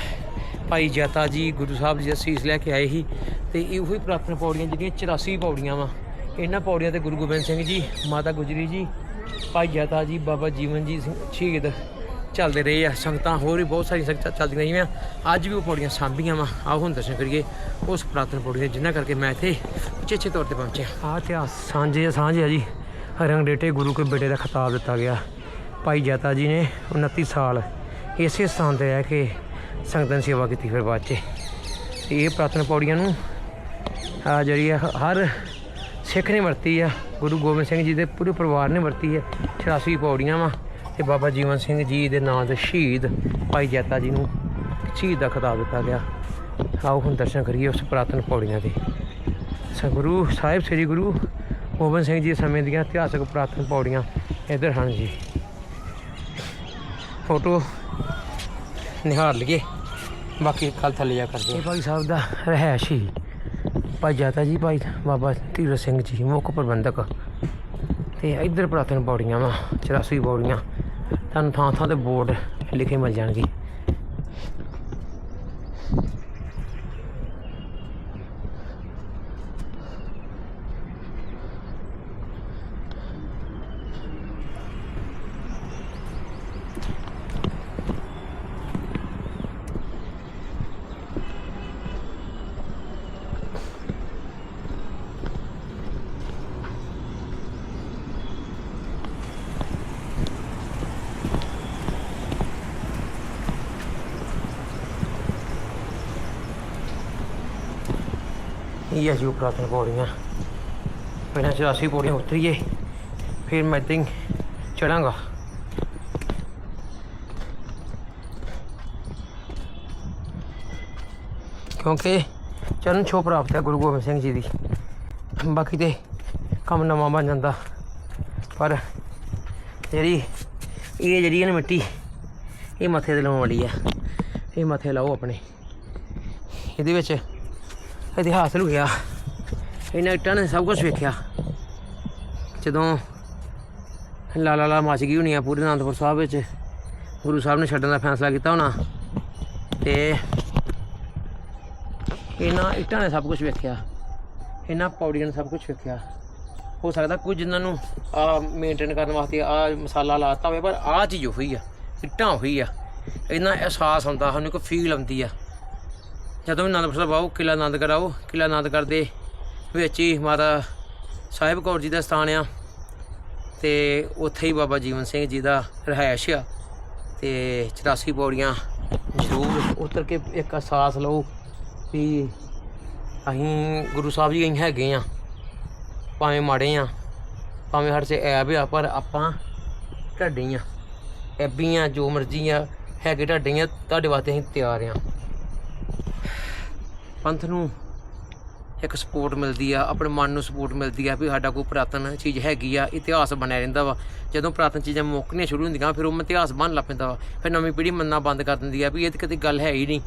ਭਾਈ ਜਤਾ ਜੀ, ਗੁਰੂ ਸਾਹਿਬ ਜੀ ਦਾ ਸੀਸ ਲੈ ਕੇ ਆਏ ਸੀ ਤੇ ਇਹੋ ਹੀ ਪੁਰਾਤਨ ਪੌੜੀਆਂ ਜਿਹੜੀਆਂ 84 ਪੌੜੀਆਂ ਵਾ। ਇਹਨਾਂ ਪੌੜੀਆਂ ਤੇ ਗੁਰੂ ਗੋਬਿੰਦ ਸਿੰਘ ਜੀ, ਮਾਤਾ ਗੁਜਰੀ ਜੀ, ਭਾਈ ਜਤਾ ਜੀ, ਬਾਬਾ ਜੀਵਨ ਜੀ ਸਿੰਘ ਸ਼ਹੀਦ ਚੱਲਦੇ ਰਹੇ ਆ। ਸੰਗਤਾਂ ਹੋਰ ਵੀ ਬਹੁਤ ਸਾਰੀਆਂ ਸੰਗਤਾਂ ਚੱਲਦੀਆਂ ਰਹੀਆਂ। ਅੱਜ ਵੀ ਉਹ ਪੌੜੀਆਂ ਸਾਂਭੀਆਂ ਵਾ। ਆਹ ਹੁਣ ਦਰਸ਼ਨ ਕਰੀਏ ਉਸ ਪੁਰਾਤਨ ਪੌੜੀਆਂ, ਜਿਨ੍ਹਾਂ ਕਰਕੇ ਮੈਂ ਇੱਥੇ ਉਚੇਚੇ ਤੌਰ ਤੇ ਪਹੁੰਚਿਆ। ਆਹ ਇਤਿਹਾਸ ਸਾਂਝੇ ਸਾਂਝੇ ਆ ਜੀ। ਰੰਗਡੇਟੇ ਗੁਰੂ ਕੇ ਬੇਟੇ ਦਾ ਖਿਤਾਬ ਦਿੱਤਾ ਗਿਆ। ਭਾਈ ਜਤਾ ਜੀ ਨੇ 29 ਸਾਲ ਇਸੇ ਸਥਾਨ ਤੇ ਰਹਿ ਕੇ ਸੰਗਤਾਂ ਦੀ ਸੇਵਾ ਕੀਤੀ ਫਿਰ ਬਾਅਦ 'ਚ। ਇਹ ਪੁਰਾਤਨ ਪੌੜੀਆਂ ਨੂੰ, ਆ ਜਿਹੜੀ ਆ, ਹਰ ਸਿੱਖ ਨੇ ਵਰਤੀ ਆ। ਗੁਰੂ ਗੋਬਿੰਦ ਸਿੰਘ ਜੀ ਦੇ ਪੂਰੇ ਪਰਿਵਾਰ ਨੇ ਵਰਤੀ ਹੈ 84 ਪੌੜੀਆਂ ਵਾ ਤੇ ਬਾਬਾ ਜੀਵਨ ਸਿੰਘ ਜੀ ਦੇ ਨਾਂ 'ਤੇ ਸ਼ਹੀਦ ਭਾਈ ਜੈਤਾ ਜੀ ਨੂੰ ਸ਼ਹੀਦ ਦਾ ਖਿਤਾਬ ਦਿੱਤਾ ਗਿਆ। ਆਓ ਹੁਣ ਦਰਸ਼ਨ ਕਰੀਏ ਉਸ ਪੁਰਾਤਨ ਪੌੜੀਆਂ ਦੇ ਸਤਿਗੁਰੂ ਸਾਹਿਬ, ਸ੍ਰੀ ਗੁਰੂ ਮੋਹਨ ਸਿੰਘ ਜੀ ਸਮੇਂ ਦੀਆਂ ਇਤਿਹਾਸਕ ਪ੍ਰਾਤਨ ਪੌੜੀਆਂ ਇੱਧਰ ਹਨ ਜੀ। ਫੋਟੋ ਨਿਹਾਰ ਲਈਏ। ਬਾਕੀ ਕੱਲ ਥੱਲੇ ਜਾ ਕਰਦੇ ਇਹ ਭਾਈ ਸਾਹਿਬ ਦਾ ਰਹਿائشੀ ਭਾਈ ਜਾਤਾ ਜੀ, ਭਾਈ ਬਾਬਾ ਧੀਰ ਸਿੰਘ ਜੀ, ਮੁੱਖ ਪ੍ਰਬੰਧਕ। ਤੇ ਇੱਧਰ ਪ੍ਰਾਤਨ ਪੌੜੀਆਂ ਵਾ 84 ਪੌੜੀਆਂ। ਤੁਹਾਨੂੰ ਥਾਂ ਥਾਂ ਤੇ ਬੋਰਡ ਲਿਖੇ ਮਿਲ ਜਾਣਗੇ। ਇਹ ਹੈ ਜੀ ਉਹ ਪੁਰਾਤਨ ਪੌੜੀਆਂ? ਪਹਿਲਾਂ 84 ਪੌੜੀਆਂ ਉਤਰੀਏ, ਫਿਰ ਮੈਂ ਤਿੰਗ ਚੜਾਂਗਾ। ਕਿਉਂਕਿ ਚਰਨ ਛੋਹ ਪ੍ਰਾਪਤ ਹੈ ਗੁਰੂ ਗੋਬਿੰਦ ਸਿੰਘ ਜੀ ਦੀ। ਬਾਕੀ ਤੇ ਕੰਮ ਨਵਾਂ ਬਣ ਜਾਂਦਾ। ਪਰ ਜਿਹੜੀ ਇਹ ਜਿਹੜੀ ਹੈ ਮਿੱਟੀ, ਇਹ ਮੱਥੇ ਤੇ ਲਾਉਣ ਵਾਲੀ ਆ। ਇਹ ਮੱਥੇ ਲਾਓ ਆਪਣੇ। ਇਹਦੇ ਵਿੱਚ ਇਤਿਹਾਸ ਲੁਕਿਆ ਇਹਨਾਂ ਇੱਟਾਂ ਨੇ ਸਭ ਕੁਝ ਵੇਖਿਆ। ਜਦੋਂ ਲਾਲਾ ਲਾ ਲਾ ਮਚ ਗਈ ਹੋਣੀ ਆ ਪੂਰੇ ਅਨੰਦਪੁਰ ਸਾਹਿਬ ਵਿੱਚ, ਗੁਰੂ ਸਾਹਿਬ ਨੇ ਛੱਡਣ ਦਾ ਫੈਸਲਾ ਕੀਤਾ ਹੋਣਾ। ਤੇ ਇਹਨਾਂ ਇੱਟਾਂ ਨੇ ਸਭ ਕੁਝ ਵੇਖਿਆ। ਇਹਨਾਂ ਪੌੜੀਆਂ ਨੇ ਸਭ ਕੁਝ ਵੇਖਿਆ। ਹੋ ਸਕਦਾ ਕੁਝ ਇਹਨਾਂ ਨੂੰ ਆ ਮੇਨਟੇਨ ਕਰਨ ਵਾਸਤੇ ਆ ਮਸਾਲਾ ਲਾਤਾ ਹੋਵੇ, ਪਰ ਆ ਚੀਜ਼ ਹੋਈ ਆ। ਇੱਟਾਂ ਹੋਈ ਆ। ਇਹਨਾਂ ਅਹਿਸਾਸ ਹੁੰਦਾ, ਸਾਨੂੰ ਇੱਕ ਫੀਲ ਆਉਂਦੀ ਆ। ਜਦੋਂ ਵੀ ਆਨੰਦਪੁਰ ਸਾਹਿਬ ਆਓ ਕਿਲਾ ਆਨੰਦ ਕਰਾਓ ਕਿਲਾ ਆਨੰਦ ਕਰਦੇ ਵਿੱਚ ਹੀ ਮਾਤਾ ਸਾਹਿਬ ਕੌਰ ਜੀ ਦਾ ਸਥਾਨ ਆ ਤੇ ਉੱਥੇ ਹੀ ਬਾਬਾ ਜੀਵਨ ਸਿੰਘ ਜੀ ਦਾ ਰਿਹਾਇਸ਼ ਆ ਤੇ 84 ਪੌੜੀਆਂ ਜ਼ਰੂਰ ਉਤਰ ਕੇ ਇੱਕ ਅਹਿਸਾਸ ਲਓ ਵੀ ਅਸੀਂ ਗੁਰੂ ਸਾਹਿਬ ਜੀ ਅਸੀਂ ਹੈਗੇ ਆ, ਭਾਵੇਂ ਮਾੜੇ ਆ, ਭਾਵੇਂ ਸਾਡੇ 'ਚ ਐਬ ਆ, ਪਰ ਆਪਾਂ ਢੱਡੇ ਆ, ਐਬੀ ਆ, ਜੋ ਮਰਜ਼ੀ ਆ, ਹੈਗੇ ਢੱਡੇ ਆ, ਤੁਹਾਡੇ ਵਾਸਤੇ ਅਸੀਂ ਤਿਆਰ ਆ। ਪੰਥ ਨੂੰ ਇੱਕ ਸਪੋਰਟ ਮਿਲਦੀ ਆ, ਆਪਣੇ ਮਨ ਨੂੰ ਸਪੋਰਟ ਮਿਲਦੀ ਆ ਵੀ ਸਾਡਾ ਕੋਈ ਪੁਰਾਤਨ ਚੀਜ਼ ਹੈਗੀ ਆ, ਇਤਿਹਾਸ ਬਣਿਆ ਰਹਿੰਦਾ ਵਾ। ਜਦੋਂ ਪੁਰਾਤਨ ਚੀਜ਼ਾਂ ਮੁੱਕਣੀਆਂ ਸ਼ੁਰੂ ਹੁੰਦੀਆਂ, ਫਿਰ ਉਹ ਇਤਿਹਾਸ ਬਣ ਲੱਗ ਪੈਂਦਾ ਵਾ। ਫਿਰ ਨਵੀਂ ਪੀੜ੍ਹੀ ਮੰਨਣਾ ਬੰਦ ਕਰ ਦਿੰਦੀ ਆ ਵੀ ਇਹ ਤਾਂ ਕਿਤੇ ਗੱਲ ਹੈ ਹੀ ਨਹੀਂ।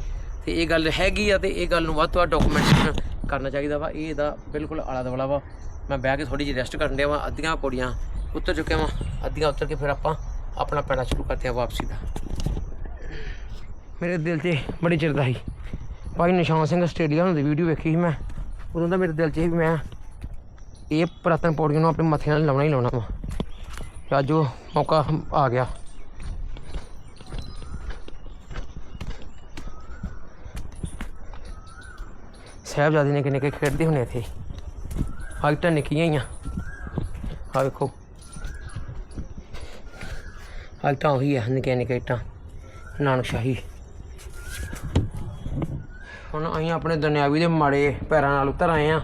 ਤੇ ਇਹ ਗੱਲ ਹੈਗੀ ਆ ਤੇ ਇਹ ਗੱਲ ਨੂੰ ਵੱਧ ਤੋਂ ਵੱਧ ਡਾਕੂਮੈਂਟੇਸ਼ਨ ਕਰਨਾ ਚਾਹੀਦਾ ਵਾ। ਇਹ ਇਹਦਾ ਬਿਲਕੁਲ ਆਲਾ ਦੁਆਲਾ ਵਾ। ਮੈਂ ਬਹਿ ਕੇ ਥੋੜੀ ਜਿਹੀ ਰੈਸਟ ਕਰਨ ਡਿਆ ਵਾ, ਅੱਧੀਆਂ ਪੌੜੀਆਂ ਉੱਤਰ ਚੁੱਕਿਆ ਵਾ, ਅੱਧੀਆਂ ਉੱਤਰ ਕੇ ਫਿਰ ਆਪਾਂ ਆਪਣਾ ਪੈਣਾ ਸ਼ੁਰੂ ਕਰਦੇ ਆ ਵਾਪਸੀ ਦਾ। ਮੇਰੇ ਦਿਲ 'ਤੇ ਬੜੀ ਚਿਰਦਾ ਸੀ ਭਾਈ ਨਿਸ਼ਾਨ ਸਿੰਘ ਸਟੇਡੀਅਮ ਦੀ ਵੀਡੀਓ ਵੇਖੀ ਸੀ ਮੈਂ। ਉਦੋਂ ਦਾ ਮੇਰੇ ਦਿਲ 'ਚ ਸੀ ਵੀ ਮੈਂ ਇਹ ਪੁਰਾਤਨ ਪੌੜੀਆਂ ਨੂੰ ਆਪਣੇ ਮੱਥੇ ਨਾਲ ਲਾਉਣਾ ਹੀ ਲਾਉਣਾ ਵਾ। ਤੇ ਅੱਜ ਉਹ ਮੌਕਾ ਆ ਗਿਆ। ਸਾਹਿਬਜ਼ਾਦੇ ਨੇ ਕਿੰਨੇ ਕੇ ਖੇਡਦੇ ਹੁੰਦੇ ਇੱਥੇ। ਹਾਈਟਾਂ ਨਿੱਕੀਆਂ ਹੀ ਆ। ਆ ਵੇਖੋ। ਹਾਈਟਾਂ ਉਹੀ ਆ, ਨਿੱਕੀਆਂ ਨਿੱਕੀਆਂ ਇੱਟਾਂ। ਨਾਨਕ ਸ਼ਾਹੀ ਹੁਣ ਅਸੀਂ ਆਪਣੇ ਦੁਨਿਆਵੀ ਦੇ ਮਾੜੇ ਪੈਰਾਂ ਨਾਲ ਉਤਰ ਆਏ ਆ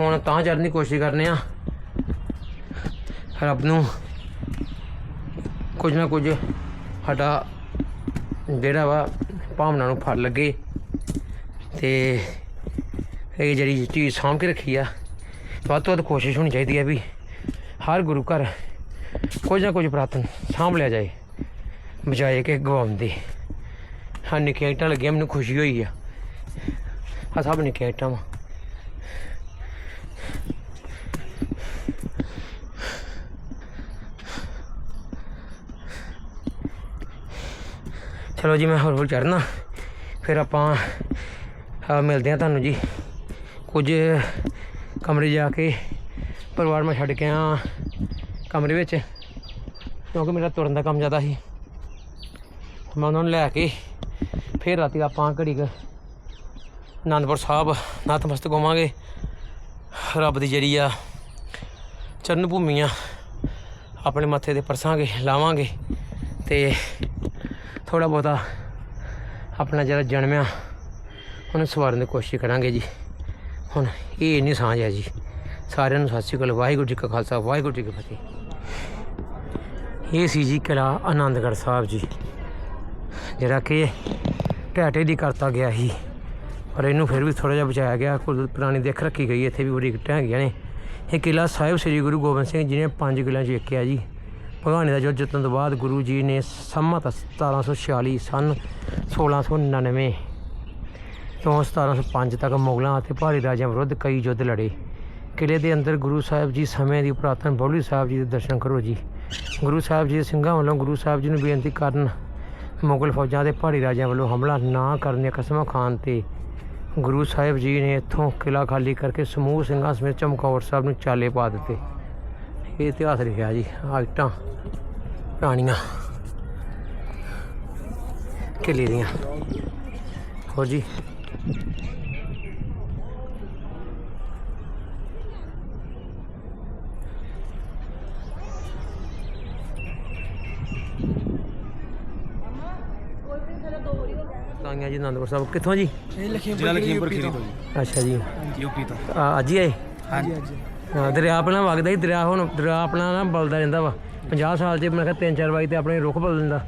ਹੁਣ ਤਾਂ ਚੜ੍ਹਨ ਦੀ ਕੋਸ਼ਿਸ਼ ਕਰਨੇ ਆ ਰੱਬ ਨੂੰ ਕੁਝ ਨਾ ਕੁਝ ਸਾਡਾ ਜਿਹੜਾ ਵਾ ਭਾਵਨਾ ਨੂੰ ਫੜ ਲੱਗੇ। ਤੇ ਇਹ ਜਿਹੜੀ ਚੀਜ਼ ਸਾਂਭ ਕੇ ਰੱਖੀ ਆ, ਵੱਧ ਤੋਂ ਵੱਧ ਕੋਸ਼ਿਸ਼ ਹੋਣੀ ਚਾਹੀਦੀ ਹੈ ਵੀ ਹਰ ਗੁਰੂ ਘਰ ਕੁਝ ਨਾ ਕੁਝ ਪ੍ਰਾਰਥਨ ਸਾਂਭ ਲਿਆ ਜਾਏ ਬਜਾਏ ਕਿ ਗਵਾਉਣ ਦੀ ਹਾਂ, ਨਿੱਕੀਆਂ ਇੱਟਾਂ ਲੱਗੀਆਂ, ਮੈਨੂੰ ਖੁਸ਼ੀ ਹੋਈ ਆ। ਆ ਸਭ ਨਿੱਕੀਆਂ ਆਈਟਮ ਚਲੋ ਜੀ, ਮੈਂ ਹੋਰ ਹੋਰ ਚੜਨਾ ਫਿਰ ਆਪਾਂ ਮਿਲਦੇ ਆ ਤੁਹਾਨੂੰ ਜੀ। ਕੁਝ ਕਮਰੇ ਜਾ ਕੇ ਪਰਿਵਾਰ ਮੈਂ ਛੱਡ ਕੇ ਆ ਕਮਰੇ ਵਿੱਚ, ਕਿਉਂਕਿ ਮੇਰਾ ਤੁਰਨ ਦਾ ਕੰਮ ਜ਼ਿਆਦਾ ਸੀ। ਮੈਂ ਉਹਨਾਂ ਨੂੰ ਲੈ ਕੇ ਫਿਰ ਰਾਤੀ ਆਪਾਂ ਘੜੀ ਅਨੰਦਪੁਰ ਸਾਹਿਬ ਨਤਮਸਤਕ ਹੋਵਾਂਗੇ ਰੱਬ ਦੀ ਜਿਹੜੀ ਆ ਚਰਨ ਭੂਮੀ ਆ ਆਪਣੇ ਮੱਥੇ ਤੇ ਪਰਸਾਂਗੇ, ਲਾਵਾਂਗੇ ਤੇ ਥੋੜਾ ਬਹੁਤਾ ਆਪਣਾ ਜਿਹੜਾ ਜਨਮਿਆ ਉਹਨੂੰ ਸਵਾਰਨ ਦੀ ਕੋਸ਼ਿਸ਼ ਕਰਾਂਗੇ ਜੀ। ਹੁਣ ਇਹ ਨਹੀਂ ਸਾਂਝ ਹੈ ਜੀ। ਸਾਰਿਆਂ ਨੂੰ ਸਤਿ ਸ਼੍ਰੀ ਅਕਾਲ, ਵਾਹਿਗੁਰੂ ਜੀ ਕਾ ਖਾਲਸਾ, ਵਾਹਿਗੁਰੂ ਜੀ ਕੀ ਫਤਿਹ। ਇਹ ਸੀ ਜੀ ਕਿਲਾ ਆਨੰਦਗੜ੍ਹ ਸਾਹਿਬ ਜੀ, ਜਿਹੜਾ ਕਿ ਢਾਟੇ ਦੀ ਕਰਤਾ ਗਿਆ ਸੀ। ਪਰ ਇਹਨੂੰ ਫਿਰ ਵੀ ਥੋੜਾ ਜਿਹਾ ਬਚਾਇਆ ਗਿਆ। ਕੁਝ ਪੁਰਾਣੀ ਦੇਖ ਰੱਖੀ ਗਈ। ਇੱਥੇ ਵੀ ਬੜੀ ਇੱਟਾਂ ਹੈਗੀਆਂ ਨੇ। ਇਹ ਕਿਲਾ ਸਾਹਿਬ ਸ੍ਰੀ ਗੁਰੂ ਗੋਬਿੰਦ ਸਿੰਘ ਜੀ ਨੇ ਪੰਜ ਕਿਲਿਆਂ 'ਚ ਵੇਖਿਆ ਜੀ। ਭਗਵਾਨੀ ਦਾ ਜੋ ਜਿੱਤਣ ਤੋਂ ਬਾਅਦ ਗੁਰੂ ਜੀ ਨੇ ਸੰਮਤ 1746 ਸਨ 1699 ਤੋਂ 1705 ਤੱਕ ਮੁਗਲਾਂ ਅਤੇ ਪਹਾੜੀ ਰਾਜਿਆਂ ਵਿਰੁੱਧ ਕਈ ਯੁੱਧ ਲੜੇ। ਕਿਲੇ ਦੇ ਅੰਦਰ ਗੁਰੂ ਸਾਹਿਬ ਜੀ ਸਮੇਂ ਦੀ ਪੁਰਾਤਨ ਬੌਲੀ ਸਾਹਿਬ ਜੀ ਦੇ ਦਰਸ਼ਨ ਕਰੋ ਜੀ। ਗੁਰੂ ਸਾਹਿਬ ਜੀ ਦੇ ਸਿੰਘਾਂ ਵੱਲੋਂ ਗੁਰੂ ਸਾਹਿਬ ਜੀ ਨੂੰ ਬੇਨਤੀ ਕਰਨ, ਮੁਗਲ ਫੌਜਾਂ ਦੇ ਭਾਰੀ ਰਾਜਿਆਂ ਵੱਲੋਂ ਹਮਲਾ ਨਾ ਕਰਨ ਦੀਆਂ ਕਸਮਾਂ ਖਾਣ ਤੇ ਗੁਰੂ ਸਾਹਿਬ ਜੀ ਨੇ ਇੱਥੋਂ ਕਿਲਾ ਖਾਲੀ ਕਰਕੇ ਸਮੂਹ ਸਿੰਘਾਂ ਸਮੇਤ ਚਮਕੌਰ ਸਾਹਿਬ ਨੂੰ ਚਾਲੇ ਪਾ ਦਿੱਤੇ। ਇਹ ਇਤਿਹਾਸ ਲਿਖਿਆ ਜੀ ਆਈਟਾਂ ਇੱਟਾਂ, ਪੁਰਾਣੀਆਂ, ਕਿਲੇ ਦੀਆਂ। ਹੋਰ ਜੀ ਜੀ ਆਨੰਦਪੁਰ ਸਾਹਿਬ। ਕਿੱਥੋਂ ਜੀ? ਜ਼ਿਲ੍ਹਾ ਲਖੀਮਪੁਰ ਖੀਰੀ ਤੋਂ ਜੀ। ਅੱਛਾ ਜੀ। ਯੂਪੀ ਤੋਂ। ਆ, ਅੱਜ ਹੀ ਆਏ? ਹਾਂਜੀ ਹਾਂ ਦਰਿਆ ਆਪਣਾ ਵਗਦਾ ਹੀ ਦਰਿਆ ਹੁਣ ਦਰਿਆ ਆਪਣਾ ਨਾ ਬਲਦਾ ਰਹਿੰਦਾ ਵਾ। 50 ਸਾਲ 'ਚ ਮੈਂ ਕਿਹਾ ਤਿੰਨ ਚਾਰ ਵਾਰੀ ਤੇ ਆਪਣੇ ਰੁੱਖ ਬਦਲ ਦਿੰਦਾ।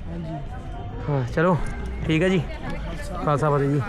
ਹਾਂ ਚਲੋ ਠੀਕ ਹੈ ਜੀ। ਖਾਲਸਾ ਫਤਿਹ ਜੀ।